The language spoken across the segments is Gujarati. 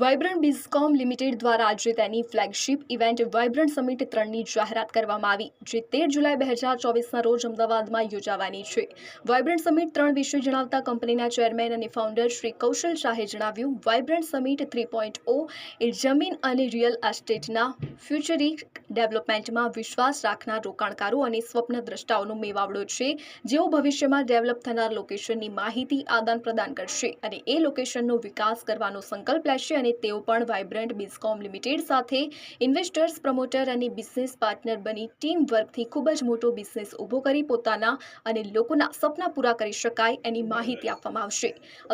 વાઇબ્રન્ટ બિઝકોમ લિમિટેડ દ્વારા આજે તેની ફ્લેગશિપ ઇવેન્ટ વાઇબ્રન્ટ સમિટ ત્રણની જાહેરાત કરવામાં આવી, જે તેર જુલાઈ બે હજાર ચોવીસના રોજ અમદાવાદમાં યોજાવાની છે. વાઇબ્રન્ટ સમિટ ત્રણ વિશે જણાવતા કંપનીના ચેરમેન અને ફાઉન્ડર શ્રી કૌશલ શાહે જણાવ્યું, vibrant summit three point O એ જમીન અને રિયલ એસ્ટેટના ફ્યુચરિક ડેવલપમેન્ટમાં વિશ્વાસ રાખનાર રોકાણકારો અને સ્વપ્ન દ્રષ્ટાઓનો મેવાવડો છે. જેઓ ભવિષ્યમાં ડેવલપ થનાર લોકેશનની માહિતી આદાન પ્રદાન કરશે અને એ લોકેશનનો વિકાસ કરવાનો સંકલ્પ લેશે અને તેઓ પણ વાઇબ્રન્ટ બિઝકોમ લિમિટેડ સાથે ઇન્વેસ્ટર્સ, પ્રમોટર અને બિઝનેસ પાર્ટનર બની ટીમ વર્કથી ખૂબ જ મોટો બિઝનેસ ઊભો કરી પોતાના અને લોકોના સપના પૂરા કરી શકાય એની માહિતી આપવામાં આવશે.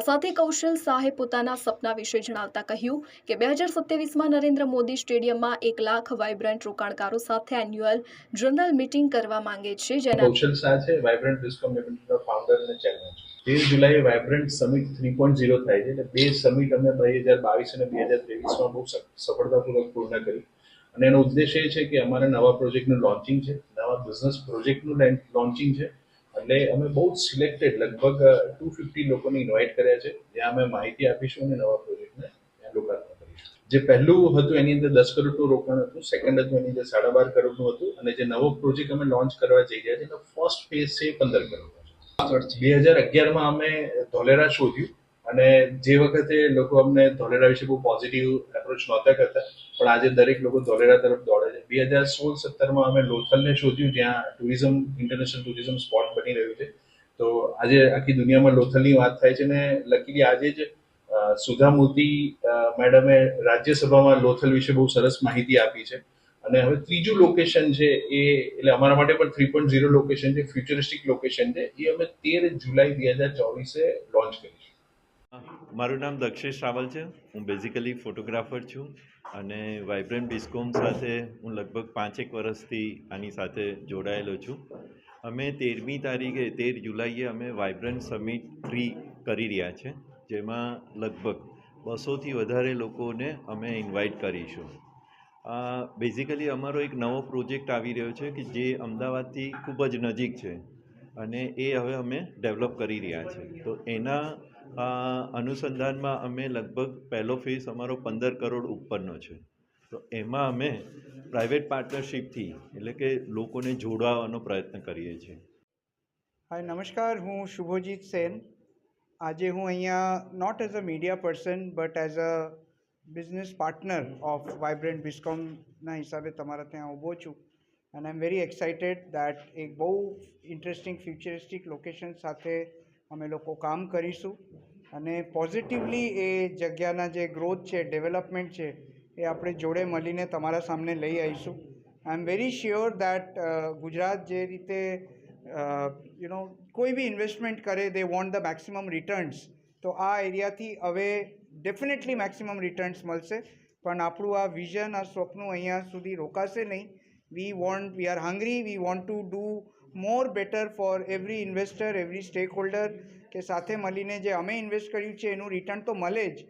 સાથે કૌશલ શાહે પોતાના સપના વિશે જણાવતા કહ્યું કે, બે હજાર સત્યાવીસમાં નરેન્દ્ર મોદી સ્ટેડિયમમાં એક લાખ વાઇબ્રન્ટ રોકાણકારો સાથે એન્યુઅલ જનરલ મીટિંગ કરવા માંગે છે, જેના કૌશલ શાહ છે, વાઇબ્રન્ટ બિઝકોમ લિમિટેડના ફાઉન્ડર અને ચેરમેન છું. તેર જુલાઈએ vibrant summit three point zero થાય છે. એટલે બે સમિટ અમે બે હજાર બાવીસ અને બે હજાર ત્રેવીસમાં બહુ સફળતાપૂર્વક પૂર્ણ કરી અને એનો ઉદ્દેશ એ છે કે અમારા નવા પ્રોજેક્ટનું લોન્ચિંગ છે. નવા બિઝનેસ પ્રોજેક્ટનું લોન્ચિંગ છે. એટલે અમે બહુ સિલેક્ટેડ લગભગ ટુ ફિફ્ટી લોકોને ઇન્વાઇટ કર્યા છે. જ્યાં અમે માહિતી આપીશું અને નવા પ્રોજેક્ટને લોકાર્પણ કરીશું. જે પહેલું હતું, એની અંદર દસ કરોડનું રોકાણ હતું. સેકન્ડ હતું, એની અંદર સાડા બાર કરોડનું હતું. અને જે નવો પ્રોજેક્ટ અમે લોન્ચ કરવા જઈ રહ્યા છે એનો ફર્સ્ટ ફેઝ છે પંદર કરોડનો છે બે હજાર અગિયારમાં અમે ધોલેરા શોધ્યું અને જે વખતે લોકો અમને ધોલેરા વિશે બહુ પોઝિટિવ એપ્રોચ નહોતા કરતા, પણ આજે દરેક લોકો ધોલેરા તરફ દોડે છે. બે હજાર સોળ સત્તરમાં અમે લોથલને શોધ્યું, જ્યાં ટુરિઝમ ઇન્ટરનેશનલ ટુરિઝમ સ્પોટ બની રહ્યું છે. તો આજે આખી દુનિયામાં લોથલની વાત થાય છે ને લકીલી આજે જ સુધા મૂર્તિ મેડમે રાજ્યસભામાં લોથલ વિશે બહુ સરસ માહિતી આપી છે. અને હવે ત્રીજું લોકેશન છે એ, એટલે અમારા માટે પણ થ્રી પોઈન્ટ ઝીરો લોકેશન છે ફ્યુચરિસ્ટિક લોકેશન છે, એ અમે તેર જુલાઈ બે હજાર ચોવીસે લોન્ચ કરીશું. મારું નામ દક્ષેશ રાવલ છે. હું બેઝિકલી ફોટોગ્રાફર છું અને વાઇબ્રન્ટ ડિસ્કોમ સાથે હું લગભગ પાંચેક વર્ષથી આની સાથે જોડાયેલો છું. અમે તેરમી તારીખે, તેર જુલાઈએ અમે વાઇબ્રન્ટ સમિટ થ્રી કરી રહ્યા છે, જેમાં લગભગ બસોથી વધારે લોકોને અમે ઇન્વાઇટ કરીશું. બેઝિકલી અમારો એક નવો પ્રોજેક્ટ આવી રહ્યો છે કે જે અમદાવાદથી ખૂબ જ નજીક છે અને એ હવે અમે ડેવલપ કરી રહ્યા છે. તો એના અનુસંધાનમાં અમે લગભગ પહેલો ફેઝ અમારો પંદર કરોડ ઉપરનો છે. તો એમાં અમે પ્રાઇવેટ પાર્ટનરશિપથી એટલે કે લોકોને જોડવાનો પ્રયત્ન કરીએ છીએ. હાય નમસ્કાર. હું શુભોજીત સેન. આજે હું અહીંયા not as a media person but as a business partner of vibrant બિસ્કોમના હિસાબે તમારા ત્યાં ઊભો છું. And I am very excited that એક બહુ ઇન્ટરેસ્ટિંગ ફ્યુચરિસ્ટિક લોકેશન સાથે અમે લોકો કામ કરીશું. અને પોઝિટિવલી એ જગ્યાના જે ગ્રોથ છે ડેવલપમેન્ટ છે, એ આપણે જોડે મળીને તમારા સામે લઈ આવીશું. I am very sure that Gujarat જે રીતે યુ નો કોઈ બી ઇન્વેસ્ટમેન્ટ કરે they want the maximum returns તો આ એરિયાથી હવે ડેફિનેટલી મેક્સિમમ રિટર્ન્સ મળશે. પણ આપણું આ વિઝન આ સ્વપ્નું અહીંયા સુધી રોકાશે નહીં. We want we are hungry we want to do more better for every investor every stakeholder કે સાથે મળીને જે અમે ઇન્વેસ્ટ કર્યું છે, એનું રિટર્ન તો મળે જ.